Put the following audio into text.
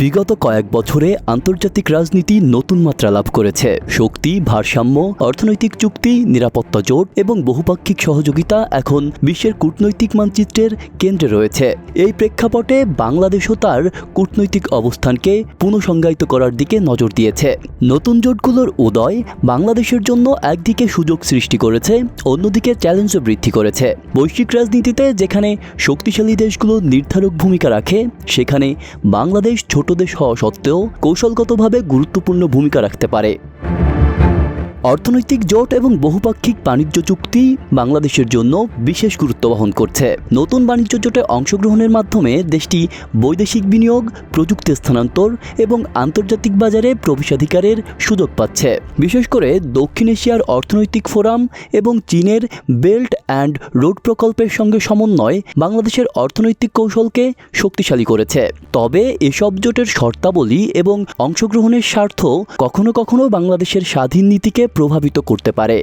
বিগত কয়েক বছরে আন্তর্জাতিক রাজনীতি নতুন মাত্রা লাভ করেছে। শক্তি, ভারসাম্য, অর্থনৈতিক চুক্তি, নিরাপত্তা জোট এবং বহুপাক্ষিক সহযোগিতা এখন বিশ্বের কূটনৈতিক মানচিত্রের কেন্দ্রে রয়েছে। এই প্রেক্ষাপটে বাংলাদেশও তার কূটনৈতিক অবস্থানকে পুনঃসংজ্ঞায়িত করার দিকে নজর দিয়েছে। নতুন জোটগুলোর উদয় বাংলাদেশের জন্য একদিকে সুযোগ সৃষ্টি করেছে, অন্যদিকে চ্যালেঞ্জও বৃদ্ধি করেছে। বৈশ্বিক রাজনীতিতে যেখানে শক্তিশালী দেশগুলো নির্ধারক ভূমিকা রাখে, সেখানে বাংলাদেশ ছোট দেশ হওয়া সত্ত্বেও কৌশলগতভাবে গুরুত্বপূর্ণ ভূমিকা রাখতে পারে। অর্থনৈতিক জোট এবং বহুপাক্ষিক বাণিজ্য চুক্তি বাংলাদেশের জন্য বিশেষ গুরুত্ব বহন করছে। নতুন বাণিজ্য জোটে অংশগ্রহণের মাধ্যমে দেশটি বৈদেশিক বিনিয়োগ, প্রযুক্তি স্থানান্তর এবং আন্তর্জাতিক বাজারে প্রবেশাধিকারের সুযোগ পাচ্ছে। বিশেষ করে দক্ষিণ এশিয়ার অর্থনৈতিক ফোরাম এবং চীনের বেল্ট অ্যান্ড রোড প্রকল্পের সঙ্গে সমন্বয় বাংলাদেশের অর্থনৈতিক কৌশলকে শক্তিশালী করেছে। তবে এসব জোটের শর্তাবলী এবং অংশগ্রহণের স্বার্থ কখনো কখনো বাংলাদেশের স্বাধীন নীতিকে প্রভাবিত করতে পারে।